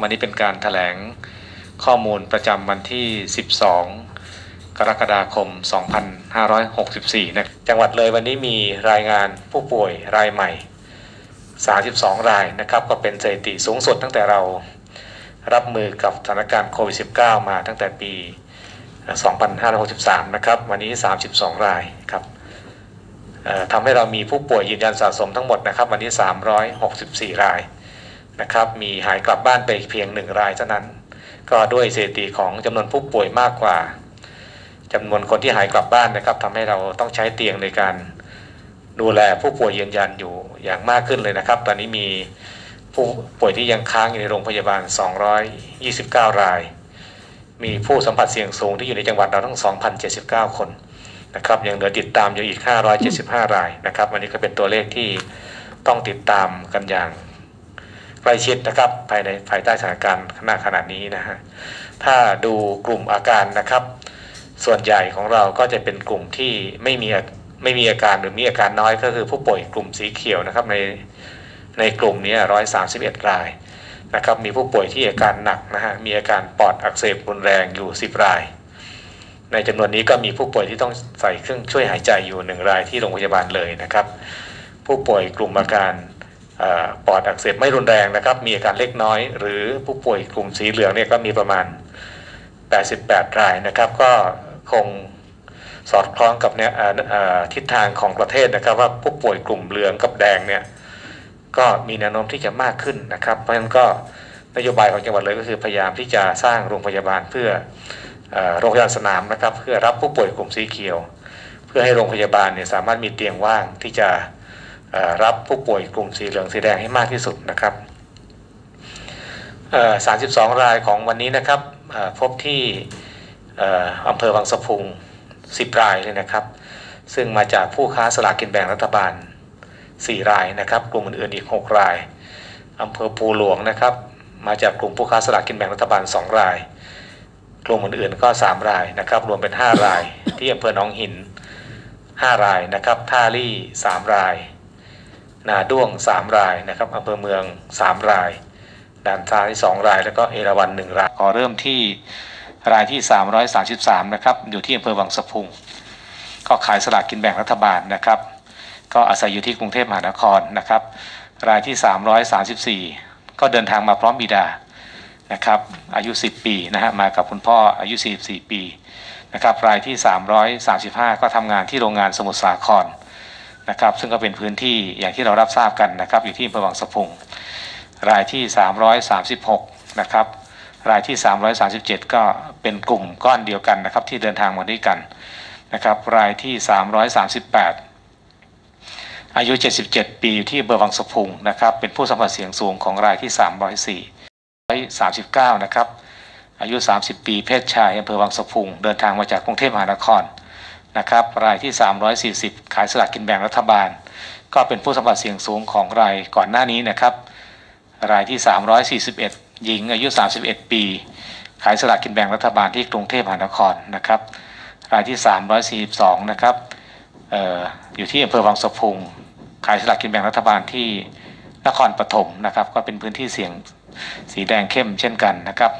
วันนี้เป็นการถแถลงข้อมูลประจำวันที่ 12 กรกฎาคม 2564 นะจังหวัดเลยวันนี้มีรายงานผู้ป่วยรายใหม่ 32 รายนะครับ ก็เป็นสถิติสูงสุดตั้งแต่เรารับมือกับสถานการณ์โควิด -19 มาตั้งแต่ปี 2563 นะครับ วันนี้ 32 รายครับทำให้เรามีผู้ป่วยยืนยันสะสมทั้งหมดนะครับ วันนี้ 364 ราย นะครับมีหายกลับบ้านไปเพียง1รายเท่านั้น ก็ด้วยสถิติของจำนวนผู้ป่วยมากกว่าจำนวนคนที่หายกลับบ้านนะครับทำให้เราต้องใช้เตียงในการดูแลผู้ป่วยยืนยันอยู่อย่างมากขึ้นเลยนะครับ ตอนนี้มีผู้ป่วยที่ยังค้างอยู่ในโรงพยาบาล 229 ราย มีผู้สัมผัสเสี่ยงสูงที่อยู่ในจังหวัดเราทั้ง 2,079 คนนะครับยังเหลือติดตามอยู่อีก 575 รายนะครับ วันนี้ก็เป็นตัวเลขที่ต้องติดตามกันอย่าง ใกล้ชิดนะครับภายในภายใต้สถานการณ์ขณะขณะนี้นะฮะถ้าดูกลุ่มอาการนะครับ ส่วนใหญ่ของเราก็จะเป็นกลุ่มที่ไม่มีไม่มีอาการหรือมีอาการน้อยก็คือผู้ป่วยกลุ่มสีเขียวนะครับในในกลุ่มนี้ร้อยสามสิบเอ็ดรายนะครับมีผู้ป่วยที่อาการหนักนะฮะมีอาการปอดอักเสบรุนแรงอยู่10ราย ในจำนวนนี้ก็มีผู้ป่วยที่ต้องใส่เครื่องช่วยหายใจอยู่หนึ่งรายที่โรงพยาบาลเลยนะครับ ผู้ป่วยกลุ่มอาการ ปอดอักเสบไม่รุนแรงนะครับมีอาการเล็กน้อย หรือผู้ป่วยกลุ่มสีเหลืองเนี่ยก็มีประมาณ 88 รายนะครับ ก็คงสอดคล้องกับเนี่ยทิศทางของประเทศนะครับ ว่าผู้ป่วยกลุ่มเหลืองกับแดงเนี่ยก็มีแนวโน้มที่จะมากขึ้นนะครับ เพราะฉะนั้นก็นโยบายของจังหวัดเลยก็คือพยายามที่จะสร้างโรงพยาบาลเพื่ออโรงพยาบาลสนามนะครับ เพื่อรับผู้ป่วยกลุ่มสีเขียว เพื่อให้โรงพยาบาลเนี่ยสามารถมีเตียงว่างที่จะ รับผู้ป่วยกลุ่มสีเหลืองสีแดงให้มากที่สุดนะครับ32 รายของวันนี้นะครับพบที่เอ่ออำเภอวังสะพุง 10 รายเลยนะครับ ซึ่งมาจากผู้ค้าสลากกินแบ่งรัฐบาล 4 รายนะครับ กลุ่มอื่นๆอีก 6 รายอำเภอภูหลวงนะครับ มาจากกลุ่มผู้ค้าสลากกินแบ่งรัฐบาล 2 ราย กลุ่มอื่นๆก็ 3 รายนะครับ รวมเป็น 5 ราย ที่อำเภอหนองหิน 5 รายนะครับท่าลี่ 3 ราย นาด้วง 3 รายนะครับอำเภอเมือง 3 ราย ด่านซ้าย 2 ราย แล้วก็เอราวัณ1รายขอเริ่มที่รายที่ 333 นะครับ อยู่ที่อำเภอวังสะพุง ก็ขายสลากกินแบ่งรัฐบาลนะครับ ก็อาศัยอยู่ที่กรุงเทพมหานครนะครับ รายที่ 334 ก็เดินทางมาพร้อมบิดานะครับ อายุ 10 ปีนะฮะ มากับคุณพ่ออายุ 44 ปีนะครับ รายที่ 335 ก็ทำงานที่โรงงานสมุทรสาคร นะครับ ซึ่งก็เป็นพื้นที่อย่างที่เรารับทราบกันนะครับ อยู่ที่อำเภอวังสะพุงรายที่ 336 นะครับ รายที่ 337 ก็เป็นกลุ่มก้อนเดียวกันนะครับ ที่เดินทางมาด้วยกันนะครับ รายที่ 338 อายุ 77 ปีอยู่ที่อำเบอร์วังสะพุงนะครับ เป็นผู้สัมผัสเสียงสูงของรายที่ 304 139 นะครับ อายุ 30 ปี เพศชายอำเภอวังสะพุง เดินทางมาจากกรุงเทพมหานคร นะครับรายที่ 340 ขายสลากกินแบ่งรัฐบาล ก็เป็นผู้สัมผัสเสียงสูงของรายก่อนหน้านี้นะครับ รายที่ 341 หญิงอายุ 31 ปี ขายสลากกินแบ่งรัฐบาลที่กรุงเทพมหานครนะครับ รายที่ 342 นะครับอออยู่ที่อำเภอวังสะพุงขายสลากกินแบ่งรัฐบาลที่นครปฐมนะครับ ก็เป็นพื้นที่เสี่ยงสีแดงเข้มเช่นกันนะครับ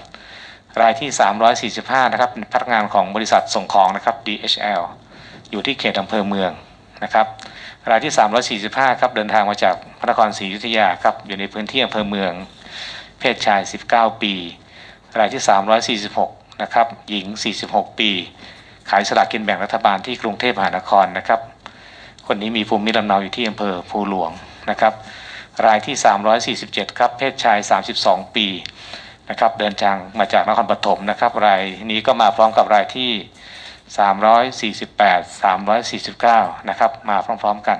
รายที่ 345 นะครับเป็นพนักงานของบริษัทส่งของนะครับ DHL อยู่ที่เขตอำเภอเมืองนะครับรายที่ 345 ครับเดินทางมาจากพระนครศรีอยุธยาครับอยู่ในพื้นที่อำเภอเมือง เพศชาย 19 ปี รายที่ 346 นะครับหญิง 46 ปี ขายสลากกินแบ่งรัฐบาลที่กรุงเทพมหานครนะครับ คนนี้มีภูมิลำเนาอยู่ที่อำเภอภูหลวงนะครับ รายที่ 347 ครับเพศชาย 32 ปีนะครับเดินทางมาจากนครปฐมนะครับ รายนี้ก็มาพร้อมกับรายที่ 348 349 นะครับ มาพร้อมๆกัน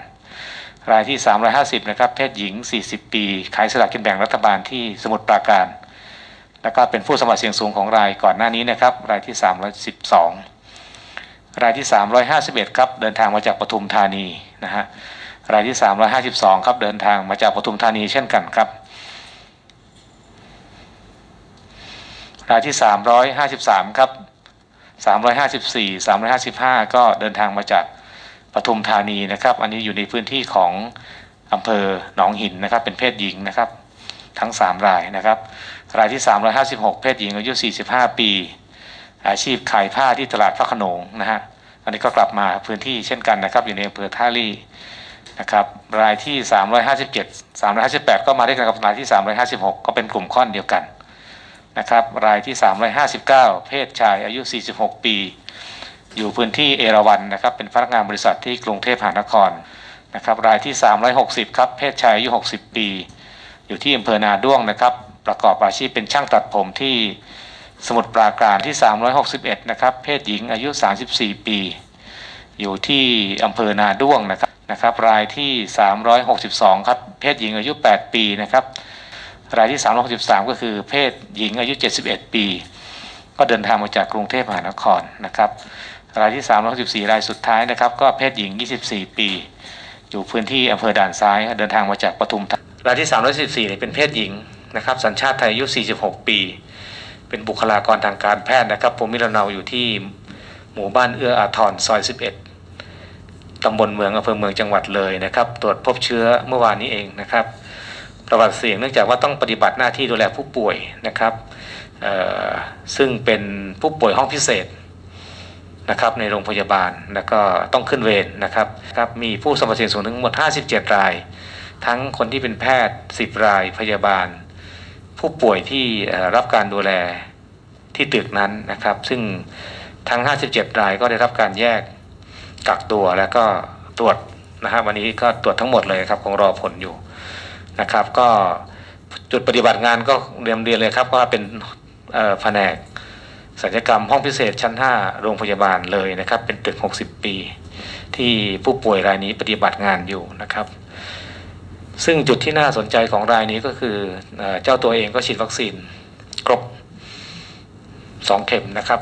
รายที่ 350 นะครับ เพศหญิง 40 ปี ขายสลากกินแบ่งรัฐบาลที่สมุทรปราการ แล้วก็เป็นผู้สมัครเสียงสูงของรายก่อนหน้านี้นะครับ รายที่ 312 รายที่ 351 ครับ เดินทางมาจากปทุมธานีนะฮะ รายที่ 352 ครับ เดินทางมาจากปทุมธานีเช่นกันครับรายที่ 353 ครับ 354 355 ก็เดินทางมาจากปทุมธานีนะครับ อันนี้อยู่ในพื้นที่ของอำเภอหนองหินนะครับ เป็นเพศหญิงนะครับ ทั้ง 3 รายนะครับ รายที่ 356 เพศหญิงอายุ 45 ปี อาชีพขายผ้าที่ตลาดพระโขนงนะฮะ อันนี้ก็กลับมาพื้นที่เช่นกันนะครับ อยู่ในอำเภอท่าลี่นะครับ รายที่ 357 358 ก็มาด้วยกันกับรายที่ 356 ก็เป็นกลุ่มค่อนเดียวกัน นะครับรายที่ 359 เพศชายอายุ 46 ปี อยู่พื้นที่เอราวัณนะครับเป็นพนักงานบริษัทที่กรุงเทพมหานครนะครับรายที่ 360 ครับเพศชายอายุ 60 ปี อยู่ที่อำเภอนาด้วงนะครับ ประกอบอาชีพเป็นช่างตัดผมที่สมุทรปราการที่ 361 นะครับ เพศหญิงอายุ 34 ปี อยู่ที่อำเภอนาด้วงนะครับนะครับรายที่ 362 ครับ เพศหญิงอายุ 8 ปีนะครับ รายที่ 363 ก็คือเพศหญิงอายุ 71 ปี ก็เดินทางมาจากกรุงเทพมหานครนะครับรายที่ 364 รายสุดท้ายนะครับ ก็เพศหญิง 24 ปี อยู่พื้นที่อำเภอด่านซ้าย เดินทางมาจากปทุมธานีรายที่ 314เนี่ยเป็นเพศหญิงนะครับสัญชาติไทยอายุ 46 ปี เป็นบุคลากรทางการแพทย์นะครับภูมิลำเนาอยู่ที่หมู่บ้านเอื้ออาทรซอย 11ตำบลเมืองอำเภอเมืองจังหวัดเลยนะครับ ตรวจพบเชื้อเมื่อวานนี้เองนะครับ ประวัติเสี่ยงเนื่องจากว่าต้องปฏิบัติหน้าที่ดูแลผู้ป่วยนะครับซึ่งเป็นผู้ป่วยห้องพิเศษนะครับในโรงพยาบาลแล้วก็ต้องขึ้นเวรนะครับครับมีผู้สัมผัสเสี่ยงสูงถึงหมด 57 ราย ทั้งคนที่เป็นแพทย์ 10 รายพยาบาล ผู้ป่วยที่รับการดูแลที่ตึกนั้นนะครับ ซึ่งทั้ง 57 รายก็ได้รับการแยกกักตัวแล้วก็ตรวจนะครับวันนี้ก็ตรวจทั้งหมดเลยครับคงรอผลอยู่ นะครับ ก็จุดปฏิบัติงานก็เรียนเรียนเลยครับว่าเป็นแผนกศัลยกรรมห้องพิเศษชั้น 5 โรงพยาบาลเลยนะครับ เป็นตึก 60 ปี ที่ผู้ป่วยรายนี้ปฏิบัติงานอยู่นะครับ ซึ่งจุดที่น่าสนใจของรายนี้ก็คือเอเจ้าตัวเองก็ฉีดวัคซีนครบ 2 เข็มนะครับ